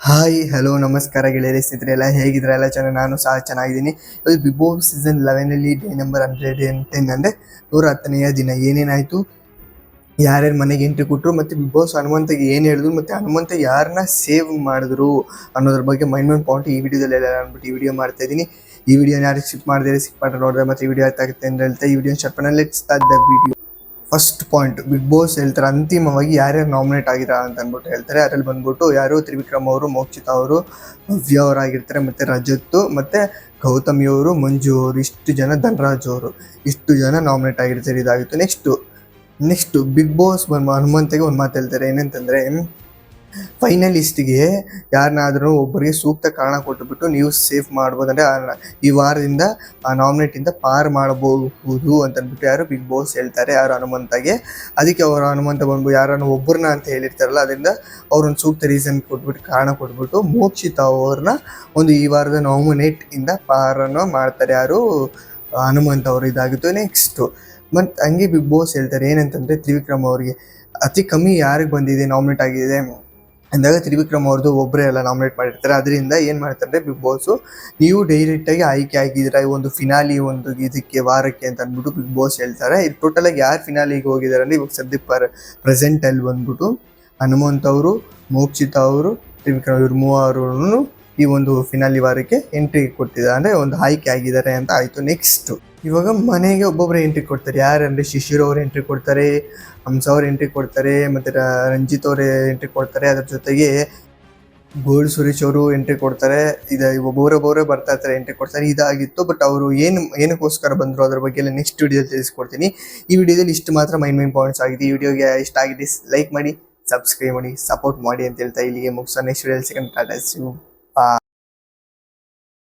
Hi hello ನಮಸ್ಕಾರ ಗೆಳೆಯರಿ ಸ್ನೇಹಿತರೆ ಎಲ್ಲ ಹೇಗಿದ್ರೆ ಎಲ್ಲ ಚೆನ್ನಾಗಿ, ನಾನು ಸಹ ಚೆನ್ನಾಗಿದ್ದೀನಿ. ಇವತ್ತು big Boss season ಲೆವೆನಲ್ಲಿ day number hundred and ten ಅಂದರೆ ನೂರ ಹತ್ತನೆಯ ದಿನ. ಏನೇನಾಯಿತು? ಯಾರ್ಯಾರು ಮನೆಗೆ ಎಂಟ್ರಿ ಕೊಟ್ಟರು ಮತ್ತು ಬಿಗ್ ಬಾಸ್ ಹನುಮಂತಗೆ ಏನು ಹೇಳಿದ್ರು ಮತ್ತು ಹನುಮಂತ ಯಾರನ್ನ ಸೇವ್ ಮಾಡಿದ್ರು ಅನ್ನೋದ್ರ ಬಗ್ಗೆ ಮೈಂಡ್ ಮೈಂಡ್ ಪಾಯಿಂಟ್ ಈ ವಿಡಿಯೋದಲ್ಲಿ ಎಲ್ಲ ಅಂದ್ಬಿಟ್ಟು ಈ ವಿಡಿಯೋ ಮಾಡ್ತಾ ಇದ್ದೀನಿ. ಈ ವಿಡಿಯೋನ ಯಾರು ಸ್ಕಿಪ್ ಮಾಡಿದ್ರೆ ಸ್ಕಿಪ್ ಮಾಡಿ ನೋಡಿದ್ರೆ ಮತ್ತು ಈ ವಿಡಿಯೋ ಆಯ್ತಾಗುತ್ತೆ ಅಂತ ಹೇಳ್ತಾ ಈ video the video first point Bigg Boss ಹೇಳ್ತಾರೆ, ಅಂತಿಮವಾಗಿ ಯಾರ್ಯಾರು ನಾಮಿನೇಟ್ ಆಗಿದ್ದಾರೆ ಅಂತ ಅಂದ್ಬಿಟ್ಟು ಹೇಳ್ತಾರೆ. ಅದ್ರಲ್ಲಿ ಬಂದ್ಬಿಟ್ಟು ಯಾರು? ತ್ರಿವಿಕ್ರಮ್ ಅವರು, ಮೋಕ್ಷಿತಾ ಅವರು, ಭವ್ಯ ಅವರಾಗಿರ್ತಾರೆ ಮತ್ತು ರಜತ್ತು ಮತ್ತು ಗೌತಮಿ ಅವರು, ಮಂಜು ಅವರು, ಇಷ್ಟು ಜನ ಧನರಾಜ್ ಅವರು. ಇಷ್ಟು ಜನ ನಾಮಿನೇಟ್ ಆಗಿರ್ತಾರೆ, ಇದಾಗಿತ್ತು. ನೆಕ್ಸ್ಟು ನೆಕ್ಸ್ಟು ಬಿಗ್ ಬಾಸ್ ಬಂದು ಹನುಮಂತಗೆ ಒಂದು ಮಾತು ಹೇಳ್ತಾರೆ, ಏನಂತಂದರೆ ಫೈನಲಿಸ್ಟ್ಗೆ ಯಾರನ್ನಾದ್ರೂ ಒಬ್ಬರಿಗೆ ಸೂಕ್ತ ಕಾರಣ ಕೊಟ್ಟುಬಿಟ್ಟು ನೀವು ಸೇಫ್ ಮಾಡ್ಬೋದು ಅಂದರೆ ಈ ವಾರದಿಂದ ಆ ನಾಮಿನೇಟಿಂದ ಪಾರ್ ಮಾಡಬಹುದು ಅಂತಂದ್ಬಿಟ್ಟು ಯಾರು ಬಿಗ್ ಬಾಸ್ ಹೇಳ್ತಾರೆ, ಯಾರು ಹನುಮಂತಾಗೆ. ಅದಕ್ಕೆ ಅವರು ಹನುಮಂತ ಬಂದು ಯಾರನ್ನು ಒಬ್ಬರನ್ನ ಅಂತ ಹೇಳಿರ್ತಾರಲ್ಲ, ಅದರಿಂದ ಅವ್ರೊಂದು ಸೂಕ್ತ ರೀಸನ್ ಕೊಟ್ಬಿಟ್ಟು, ಕಾರಣ ಕೊಟ್ಬಿಟ್ಟು ಮೋಕ್ಷಿತ ಅವ್ರನ್ನ ಒಂದು ಈ ವಾರದ ನಾಮಿನೇಟ್ ಇಂದ ಪಾರನ್ನು ಮಾಡ್ತಾರೆ ಯಾರು ಹನುಮಂತ ಅವರು ಇದಾಗಿತ್ತು ನೆಕ್ಸ್ಟು. ಮತ್ತು ಹಂಗೆ ಬಿಗ್ ಬಾಸ್ ಹೇಳ್ತಾರೆ, ಏನಂತಂದರೆ ತ್ರಿವಿಕ್ರಮ್ ಅವರಿಗೆ ಅತಿ ಕಮ್ಮಿ ಯಾರಿಗೆ ಬಂದಿದೆ ನಾಮಿನೇಟ್ ಆಗಿದೆ? ಅಂದಾಗ ತ್ರಿವಿಕ್ರಮ್ ಅವ್ರದ್ದು ಒಬ್ಬರೇ ಎಲ್ಲ ನಾಮಿನೇಟ್ ಮಾಡಿರ್ತಾರೆ. ಅದರಿಂದ ಏನು ಮಾಡ್ತಾರೆ ಬಿಗ್ ಬಾಸು ನೀವು ಡೈರೆಕ್ಟಾಗಿ ಆಯ್ಕೆ ಆಗಿದ್ದೀರಾ, ಈ ಒಂದು ಫಿನಾಲಿ ಒಂದು ಇದಕ್ಕೆ, ವಾರಕ್ಕೆ ಅಂತ ಅಂದ್ಬಿಟ್ಟು ಬಿಗ್ ಬಾಸ್ ಹೇಳ್ತಾರೆ. ಇದು ಟೋಟಲಾಗಿ ಯಾರು ಫಿನಾಲಿಗೆ ಹೋಗಿದ್ದಾರೆ ಅಂದರೆ ಇವಾಗ ಸದ್ಯಕ್ಕೆ ಪರ್ ಪ್ರೆಸೆಂಟಲ್ಲಿ ಬಂದ್ಬಿಟ್ಟು ಹನುಮಂತ್ ಅವರು, ಮೋಕ್ಷಿತಾ ಅವರು, ತ್ರಿವಿಕ್ರಮ್ ಇವ್ರು ಮೂವರು ಈ ಒಂದು ಫಿನಾಲಿ ವಾರಕ್ಕೆ ಎಂಟ್ರಿ ಕೊಟ್ಟಿದ್ದಾರೆ. ಅಂದರೆ ಒಂದು ಆಯ್ಕೆ ಆಗಿದ್ದಾರೆ ಅಂತ ಆಯಿತು. ನೆಕ್ಸ್ಟು ಇವಾಗ ಮನೆಗೆ ಒಬ್ಬೊಬ್ಬರು ಎಂಟ್ರಿ ಕೊಡ್ತಾರೆ. ಯಾರಂದರೆ ಶಿಶಿರ್ ಅವ್ರು ಎಂಟ್ರಿ ಕೊಡ್ತಾರೆ, ಹಂಸ ಅವ್ರು ಎಂಟ್ರಿ ಕೊಡ್ತಾರೆ, ಮತ್ತು ರಂಜಿತ್ ಅವ್ರು ಎಂಟ್ರಿ ಕೊಡ್ತಾರೆ. ಅದ್ರ ಜೊತೆಗೆ ಗೋಲ್ಡ್ ಸುರೇಶ್ ಅವರು ಎಂಟ್ರಿ ಕೊಡ್ತಾರೆ. ಇದು ಒಬ್ಬೊಬ್ಬರೊಬ್ಬರೇ ಬರ್ತಾ ಇರ್ತಾರೆ ಎಂಟ್ರಿ ಕೊಡ್ತಾರೆ. ಇದಾಗಿತ್ತು ಬಟ್ ಅವರು ಏನು, ಏನಕ್ಕೋಸ್ಕರ ಬಂದರು ಅದ್ರ ಬಗ್ಗೆ ಎಲ್ಲ ನೆಕ್ಸ್ಟ್ ವಿಡಿಯೋದಲ್ಲಿ ತಿಳಿಸ್ಕೊಡ್ತೀನಿ. ಈ ವಿಡಿಯೋದಲ್ಲಿ ಇಷ್ಟು ಮಾತ್ರ. ಮೈನ್ ಮೈನ್ ಪಾಯಿಂಟ್ಸ್ ಆಗಿದೆ. ಈ ವಿಡಿಯೋಗೆ ಇಷ್ಟ ಆಗಿದೆ ಲೈಕ್ ಮಾಡಿ ಸಬ್ಸ್ಕ್ರೈಬ್ ಮಾಡಿ ಸಪೋರ್ಟ್ ಮಾಡಿ ಅಂತ ಹೇಳ್ತಾ ಇಲ್ಲಿಗೆ ಮುಗಿಸೋ ನೆಕ್ಸ್ಟ್ ವಿಡಿಯೋದಲ್ಲಿ ಸೆಕೆಂಡ್ ಟಾಟಾ pa